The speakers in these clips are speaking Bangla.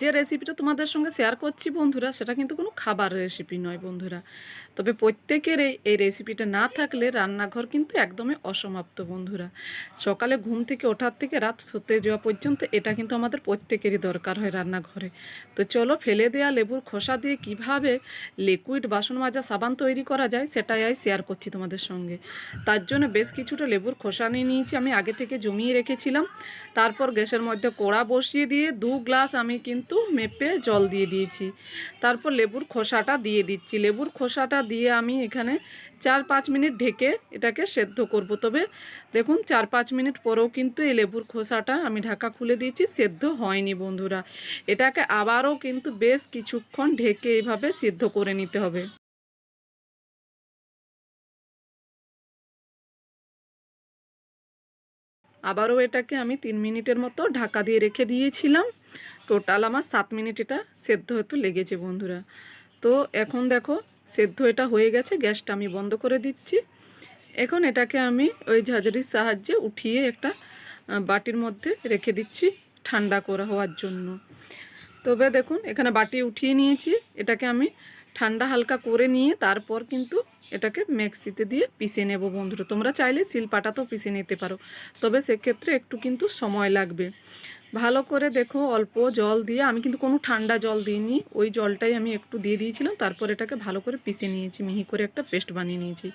যে রেসিপিটা তোমাদের সঙ্গে শেয়ার করছি বন্ধুরা, সেটা কিন্তু কোনো খাবার রেসিপি নয় বন্ধুরা। তবে প্রত্যেকেরই এই রেসিপিটা না থাকলে রান্নাঘর কিন্তু একদমই অসমাপ্ত বন্ধুরা। সকালে ঘুম থেকে ওঠার থেকে রাত শুতে যাওয়া পর্যন্ত এটা কিন্তু আমাদের প্রত্যেকেরই দরকার হয় রান্নাঘরে। তো চলো ফেলে দেওয়া লেবুর খোসা দিয়ে কীভাবে লিকুইড বাসন মাজা সাবান তৈরি করা যায়, সেটাই আমি শেয়ার করছি তোমাদের সঙ্গে। তার জন্য বেশ কিছুটা লেবুর খোসা নিয়ে নিয়েছি, আমি আগে থেকে জমিয়ে রেখেছিলাম। তারপর গ্যাসের মধ্যে কড়া বসিয়ে দিয়ে দু গ্লাস আমি কিন্তু মেপে জল দিয়ে দিয়েছি। তারপর লেবুর খোসাটা দিয়ে দিচ্ছি। লেবুর খোসাটা দিয়ে আমি এখানে চার পাঁচ মিনিট ঢেকে এটাকে সেদ্ধ করব। তবে দেখুন চার পাঁচ মিনিট পরেও কিন্তু এই লেবুর খোসাটা আমি ঢাকা খুলে দিয়েছি, সেদ্ধ হয়নি বন্ধুরা। এটাকে আবারও কিন্তু বেশ কিছুক্ষণ ঢেকে এইভাবে সিদ্ধ করে নিতে হবে। আবারও এটাকে আমি তিন মিনিটের মতো ঢাকা দিয়ে রেখে দিয়েছিলাম। টোটাল আমার সাত মিনিট এটা সেদ্ধ হতে লেগেছে বন্ধুরা। তো এখন দেখো, সেদ্ধ এটা হয়ে গেছে, গ্যাসটা আমি বন্ধ করে দিচ্ছি। এখন এটাকে আমি ওই ঝাঁঝরির সাহায্যে উঠিয়ে একটা বাটির মধ্যে রেখে দিচ্ছি ঠান্ডা করা হওয়ার জন্য। তবে দেখুন, এখানে বাটি উঠিয়ে নিয়েছি, এটাকে আমি ঠান্ডা হালকা করে নিয়ে তারপর কিন্তু এটাকে মিক্সিতে দিয়ে পিষে নেব বন্ধুরা। তোমরা চাইলে শিলপাটাতেও পিষে নিতে পারো, তবে সেক্ষেত্রে একটু কিন্তু সময় লাগবে। ভালো করে দেখো, অল্প জল দিয়ে, আমি কিন্তু কোনো ঠান্ডা জল দিইনি, ওই জলটাই আমি একটু দিয়ে দিয়েছিলাম, তারপর এটাকে ভালো করে পিষে নিয়েছি, মিহি করে একটা পেস্ট বানিয়ে নিয়েছি।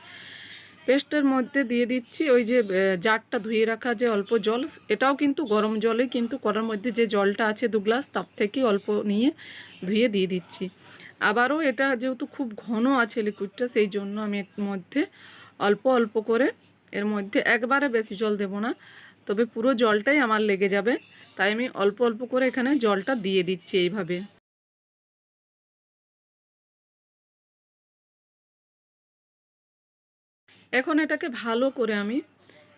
পেস্টের মধ্যে দিয়ে দিচ্ছি ওই যে জারটা ধুয়ে রাখা যে অল্প জল, এটাও কিন্তু গরম জলে কিন্তু করার মধ্যে যে জলটা আছে দু গ্লাস, তার থেকে অল্প নিয়ে ধুয়ে দিয়ে দিচ্ছি। আবারও এটা যেহেতু খুব ঘন আছে লিকুইডটা সেই জন্য আমি এর মধ্যে অল্প অল্প করে এর মধ্যে একবারে বেশি জল দেব না, তবে পুরো জলটাই আমার লেগে যাবে। তাই আমি অল্প অল্প করে এখানে জলটা দিয়ে দিচ্ছি এইভাবে। এখন এটাকে ভালো করে আমি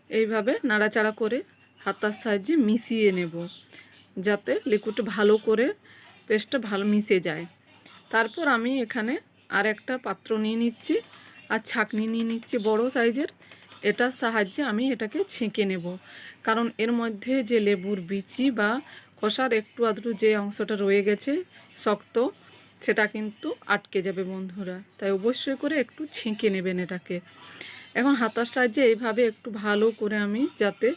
এইভাবে নাড়াচাড়া করে হাতার সাহায্যে মিশিয়ে নেব, যাতে লিকুইড ভালো করে পেস্টটা ভালো মিশে যায়। তারপর আমি এখানে আর একটা পাত্র নিয়ে নিচ্ছি আর ছাঁকনি নিয়ে নিচ্ছি বড় সাইজের এটার সাহায্যে আমি এটাকে ছেঁকে নেব। কারণ এর মধ্যে যে লেবুর বিচি বা কষার একটু আধটু যে অংশটা রয়ে গেছে, শক্ত, সেটা কিন্তু আটকে যাবে বন্ধুরা। তাই অবশ্যই করে একটু ছেঁকে নেবেন এটাকে। এখন হাতার সাহায্যে এইভাবে একটু ভালো করে আমি যাতে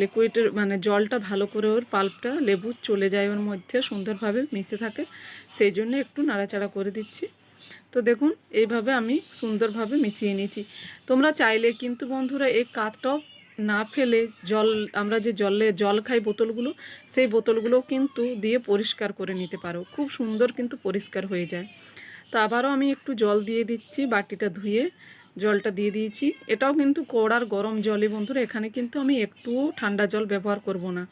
লিকুইডের মানে জলটা ভালো করে ওর পাল্পটা লেবু চলে যায় ওর মধ্যে সুন্দরভাবে মিশে থাকে, সেই জন্য একটু নাড়াচাড়া করে দিচ্ছি। তো দেখুন, এইভাবে আমি সুন্দরভাবে মিশিয়ে নিয়েছি। তোমরা চাইলে কিন্তু বন্ধুরা এই কাঠটাও না ফেলে জল, আমরা যে জলে জল খাই বোতলগুলো, সেই বোতলগুলো কিন্তু দিয়ে পরিষ্কার করে নিতে পারো। খুব সুন্দর কিন্তু পরিষ্কার হয়ে যায়। তো আবারও আমি একটু জল দিয়ে দিচ্ছি, বাটিটা ধুয়ে জলটা দিয়ে দিয়েছি। এটাও কিন্তু কড়ার গরম জলই বন্ধুরা, এখানে কিন্তু আমি একটুও ঠান্ডা জল ব্যবহার করব না।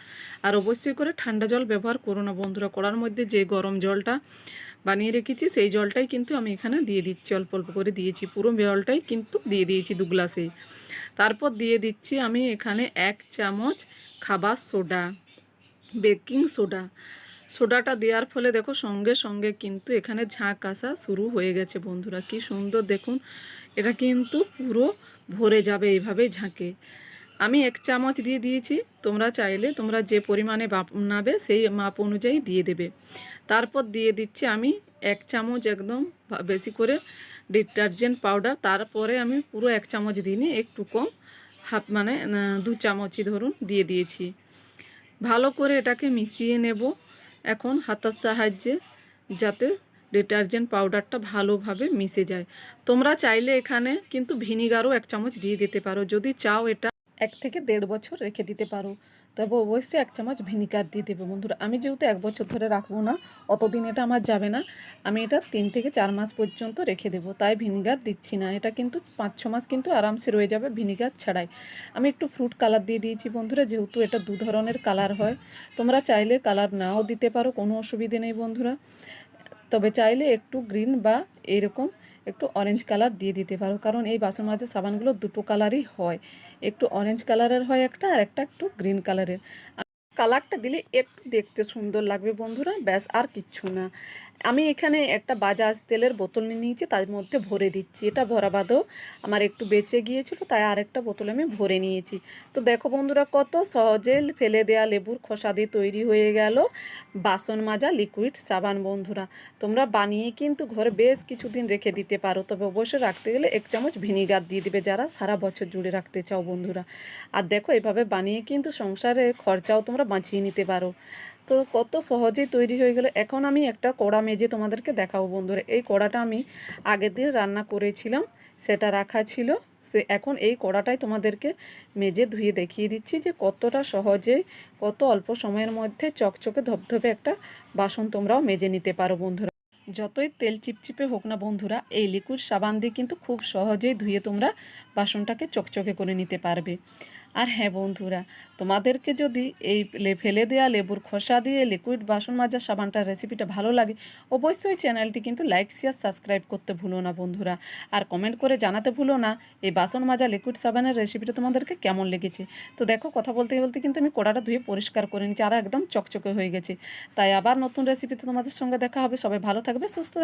আর অবশ্যই করে ঠান্ডা জল ব্যবহার করো না বন্ধুরা, কড়ার মধ্যে যে গরম জলটা বানিয়ে রেখেছি, সেই জলটাই কিন্তু আমি এখানে দিয়ে দিচ্ছি। অল্প অল্প করে দিয়েছি, পুরো জলটাই কিন্তু দিয়ে দিয়েছি দু গ্লাসেই। তারপর দিয়ে দিচ্ছি আমি এখানে এক চামচ খাবার সোডা, বেকিং সোডা। সোডাটা দেওয়ার ফলে দেখো সঙ্গে সঙ্গে কিন্তু এখানে ঝাঁক আসা শুরু হয়ে গেছে বন্ধুরা। কি সুন্দর দেখুন, এটা কিন্তু পুরো ভরে যাবে এইভাবে ঝাঁকে। আমি এক চামচ দিয়ে দিয়েছি, তোমরা চাইলে তোমরা যে পরিমাণে বানাবে সেই মাপ অনুযায়ী দিয়ে দেবে। তারপর দিয়ে দিচ্ছি আমি এক চামচ একদম বেশি করে ডিটারজেন্ট পাউডার। তারপরে আমি পুরো এক চামচ দিইনি একটু কম, হাফ মানে দু চামচই ধরুন দিয়ে দিয়েছি। ভালো করে এটাকে মিশিয়ে নেব এখন হাতার সাহায্যে যাতে ডিটারজেন্ট পাউডারটা ভালোভাবে মিশে যায়। তোমরা চাইলে এখানে কিন্তু ভিনিগারও এক চামচ দিয়ে দিতে পারো। যদি চাও এটা এক থেকে দেড় বছর রেখে দিতে পারো। তবে অবশ্যই এক চামচ ভিনিগার দিয়ে দেবো। বন্ধুরা, আমি যেহেতু এক বছর ধরে রাখব না, অতদিন এটা আমার যাবে না। আমি এটা তিন থেকে চার মাস পর্যন্ত রেখে দেবো, তাই ভিনিগার দিচ্ছি না। এটা কিন্তু পাঁচ, ছ মাস কিন্তু আরামসে রয়ে যাবে ভিনিগার ছাড়াই। আমি একটু ফ্রুট কালার দিয়ে দিয়েছি বন্ধুরা, যেহেতু এটা দু ধরনের কালার হয়। তোমরা চাইলে কালার নাও দিতে পারো, কোনো অসুবিধে নেই বন্ধুরা। তবে চাইলে একটু গ্রিন বা এরকম একটু অরেঞ্জ কালার দিয়ে দিতে পারো। কারণ এই বাসন মাজার সাবানগুলো দুটো কালারই হয়। একটু অরেঞ্জ কালারের হয় একটা আর একটা একটু গ্রিন কালারের কালারটা দিলে একটু দেখতে সুন্দর লাগবে বন্ধুরা, ব্যাস আর কিচ্ছু না। আমি এখানে একটা বাজাজ তেলের বোতল নিয়ে নিয়েছি, তার মধ্যে ভরে দিচ্ছি। এটা ভরা বাদেও আমার একটু বেঁচে গিয়েছিল, তাই আরেকটা বোতল আমি ভরে নিয়েছি। তো দেখো বন্ধুরা কত সহজে ফেলে দেয়া লেবুর খোসা দিয়ে তৈরি হয়ে গেল বাসন মাজা লিকুইড সাবান বন্ধুরা। তোমরা বানিয়ে কিন্তু ঘরে বেশ কিছুদিন রেখে দিতে পারো, তবে অবশ্যই রাখতে গেলে এক চামচ ভিনিগার দিয়ে দিবে যারা সারা বছর জুড়ে রাখতে চাও বন্ধুরা। আর দেখো এভাবে বানিয়ে কিন্তু সংসারে খরচাও তোমরা বাঁচিয়ে নিতে পারো। তো কত সহজেই তৈরি হয়ে গেল। এখন আমি একটা কড়া মেজে তোমাদেরকে দেখাবো বন্ধুরা। এই কড়াটা আমি আগের দিন রান্না করেছিলাম, সেটা রাখা ছিল। সে এখন এই কড়াটাই তোমাদেরকে মেজে ধুয়ে দেখিয়ে দিচ্ছি যে কতটা সহজেই কত অল্প সময়ের মধ্যে চকচকে ধপধপে একটা বাসন তোমরাও মেজে নিতে পারো বন্ধুরা। যতই তেল চিপচিপে হোক না বন্ধুরা, এই লিকুইড সাবান দিয়ে কিন্তু খুব সহজেই ধুয়ে তোমরা বাসনটাকে চকচকে করে নিতে পারবে। আর হ্যাঁ বন্ধুরা, তোমাদেরকে যদি এই ফেলে দেওয়া লেবুর খোসা দিয়ে লিকুইড বাসন মাজার সাবানটার রেসিপিটা ভালো লাগে, অবশ্যই চ্যানেলটি কিন্তু লাইক শেয়ার সাবস্ক্রাইব করতে ভুলো না বন্ধুরা। আর কমেন্ট করে জানাতে ভুলো না এই বাসন মাজা লিকুইড সাবানের রেসিপিটা তোমাদেরকে কেমন লেগেছে। তো দেখো, কথা বলতে বলতে কিন্তু আমি কড়াটা ধুয়ে পরিষ্কার করে নিচ্ছি আর একদম চকচকে হয়ে গেছে। তাই আবার নতুন রেসিপিতে তোমাদের সঙ্গে দেখা হবে। সবাই ভালো থাকবে, সুস্থ